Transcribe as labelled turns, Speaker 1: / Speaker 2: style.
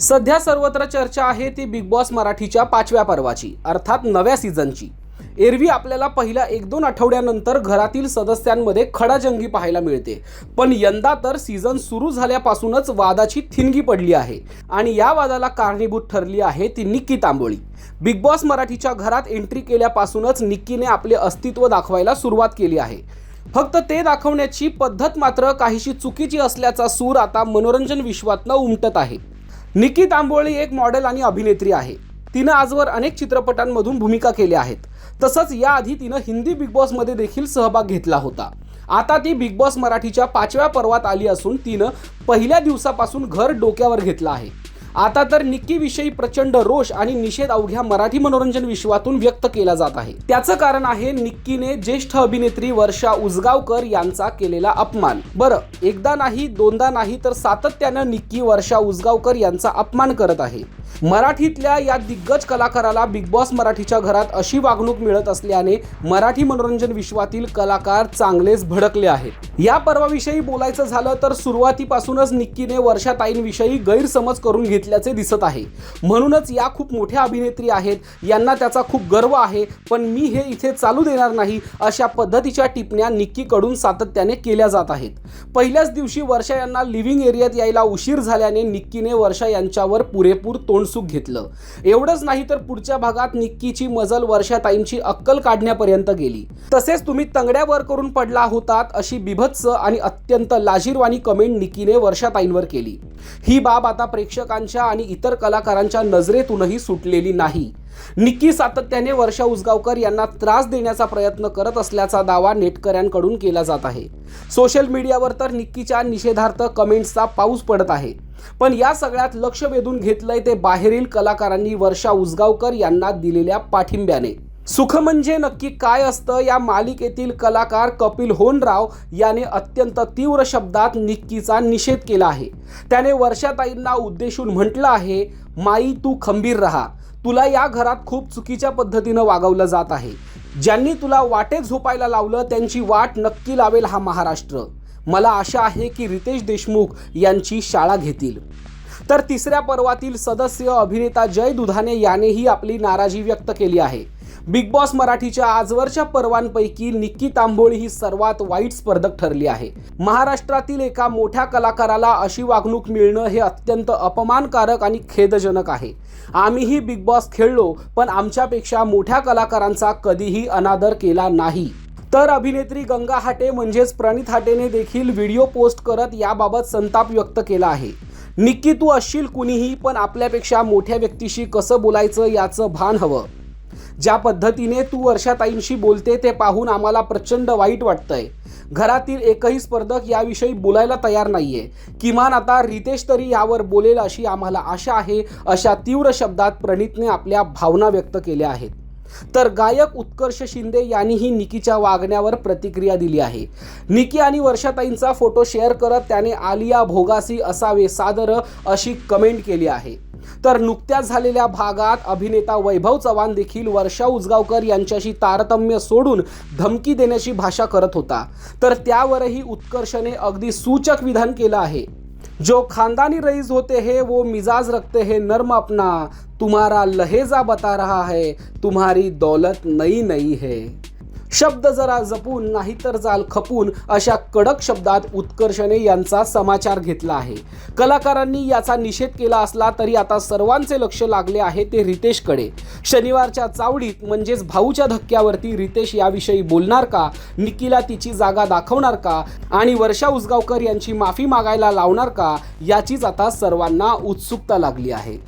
Speaker 1: सध्या सर्वत्र चर्चा आहे ती बिग बॉस मराठीच्या पाचव्या पर्वाची अर्थात नव्या सीझनची. एरवी आपल्याला पहिल्या एक दोन आठवड्यानंतर घरातील सदस्यांमध्ये खडाजंगी पाहायला मिळते. पण यंदा तर सीझन सुरू झाल्यापासूनच वादाची थिणगी पडली आहे आणि या वादाला कारणीभूत ठरली आहे ती निक्की तांबोळी. बिग बॉस मराठीच्या घरात एंट्री केल्यापासूनच निक्कीने आपले अस्तित्व दाखवायला सुरुवात केली आहे. फक्त ते दाखवण्याची पद्धत मात्र काहीशी चुकीची असल्याचा सूर आता मनोरंजन विश्वातनं उमटत आहे. निकी तांबोळी एक मॉडेल आणि अभिनेत्री आहे. तिनं आजवर अनेक चित्रपटांमधून भूमिका केल्या आहेत. तसंच याआधी तिनं हिंदी बिग बॉसमध्ये देखील सहभाग घेतला होता. आता ती बिग बॉस मराठीच्या पाचव्या पर्वात आली असून तिनं पहिल्या दिवसापासून घर डोक्यावर घेतलं आहे. आता तर निक्कीविषयी प्रचंड रोष आणि निषेध अवघ्या मराठी मनोरंजन विश्वातून व्यक्त केला जात आहे. त्याचं कारण आहे निक्कीने ज्येष्ठ अभिनेत्री वर्षा उजगावकर यांचा केलेला अपमान. बरं एकदा नाही दोनदा नाही तर सातत्यानं निक्की वर्षा उजगावकर यांचा अपमान करत आहे. मराठीतल्या या दिग्गज कलाकाराला बिग बॉस मराठीच्या घरात अशी वागणूक मिळत असल्याने मराठी मनोरंजन विश्वातील कलाकार चांगलेच भडकले आहेत. या पर्वाविषयी बोलायचं झालं तर सुरुवातीपासूनच निक्कीने वर्षाताईंविषयी गैरसमज करून घेतल्याचे दिसत आहे. म्हणूनच या खूप मोठ्या अभिनेत्री आहेत. यांना त्याचा खूप गर्व आहे. पण मी हे इथे चालू देणार नाही अशा पद्धतीच्या टिपण्या निक्कीकडून सातत्याने केल्या जात आहेत. पहिल्याच दिवशी वर्षा यांना लिव्हिंग एरियात यायला उशीर झाल्याने निक्कीने वर्षा यांच्यावर पुरेपूर तोंड सुख घेतलं. एवढंच नाही तर पुढच्या भागात निक्कीची मजल वर्षाताईंची अक्कल काढण्यापर्यंत गेली. तसेच तुम्ही तंगड्यावर करून पडला होतात अशी बिभत्स आणि अत्यंत लाजीरवाणी कमेंट निक्कीने वर्षाताईंवर केली. ही बाब आता प्रेक्षकांच्या आणि इतर कलाकारांच्या नजरेतूनही सुटलेली नाही. निक्की सातत्याने वर्षा उसगावकर यांना त्रास देण्याचा प्रयत्न करत असल्याचा दावा नेटकऱ्यांकडून केला जात आहे. सोशल मीडियावर तर निक्कीच्या निषेधार्थ कमेंट्सचा पाऊस पडत आहे. पण या सगळ्यात लक्ष वेधून घेतलंय ते बाहेरील कलाकारांनी वर्षा उजगावकर यांना दिलेल्या पाठिंब्याने. सुख म्हणजे नक्की काय असतं? या मालिकेतील कलाकार कपिल होनराव याने अत्यंत तीव्र शब्दात निक्कीचा निषेध केला आहे. त्याने वर्षाताईंना उद्देशून म्हटलं आहे माई तू खंबीर राहा. तुला या घरात खूप चुकीच्या पद्धतीनं वागवलं जात आहे. ज्यांनी तुला वाटेत झोपायला लावलं त्यांची वाट नक्की लावेल हा महाराष्ट्र. मला आशा आहे की रितेश देशमुख यांची शाळा घेतील. तर तिसऱ्या पर्वातील सदस्य अभिनेता जय दुधाने यानेही आपली नाराजी व्यक्त केली आहे. बिग बॉस मराठीच्या आजवरच्या पर्वांपैकी निक्की तांबोळी ही सर्वात वाईट स्पर्धक ठरली आहे. महाराष्ट्रातील एका मोठ्या कलाकाराला अशी वागणूक मिळणं हे अत्यंत अपमानकारक आणि खेदजनक आहे. आम्हीही बिग बॉस खेळलो पण आमच्यापेक्षा मोठ्या कलाकारांचा कधीही अनादर केला नाही. तर अभिनेत्री गंगा हाटे म्हणजेच प्रणित हाटेने देखील व्हिडिओ पोस्ट करत याबाबत संताप व्यक्त केला आहे. निक्की तू असशील कुणीही पण आपल्यापेक्षा मोठ्या व्यक्तीशी कसं बोलायचं याचं भान हवं. ज्या पद्धतीने तू वर्षाताईंशी बोलते ते पाहून आम्हाला प्रचंड वाईट वाटतंय. घरातील एकही स्पर्धक याविषयी बोलायला तयार नाहीये. किमान आता रितेश तरी यावर बोलेल अशी आम्हाला आशा आहे अशा तीव्र शब्दात प्रणितने आपल्या भावना व्यक्त केल्या आहेत. तर गायक उत्कर्ष शिंदे यांनीही निकीच्या वागण्यावर प्रतिक्रिया दिली आहे. निकी आणि वर्षाताईंचा फोटो शेअर करत त्याने आलिया भोगासी असावे सादर अशी कमेंट केली आहे. तर नुकत्याच झालेल्या भागात अभिनेता वैभव चव्हाण देखील वर्षा उजगावकर यांच्याशी तारतम्य सोडून धमकी देण्याची भाषा करत होता. तर त्यावरही उत्कर्षने अगदी सूचक विधान केलं आहे. जो खानदानी रईस होते हैं वो मिजाज रखते हैं नर्म अपना। तुम्हारा लहेजा बता रहा है तुम्हारी दौलत नई नई है। शब्द जरा जपून नाहीतर जाल खपून अशा कडक शब्दात उत्कर्षणे यांचा समाचार घेतला आहे. कलाकारांनी याचा निषेध केला असला तरी आता सर्वांचे लक्ष लागले आहे ते रितेशकडे. शनिवारच्या चावडीत म्हणजेच भाऊच्या धक्क्यावरती रितेश याविषयी बोलणार का? निकीला तिची जागा दाखवणार का? आणि वर्षा उसगावकर यांची माफी मागायला लावणार का? याचीच आता सर्वांना उत्सुकता लागली आहे.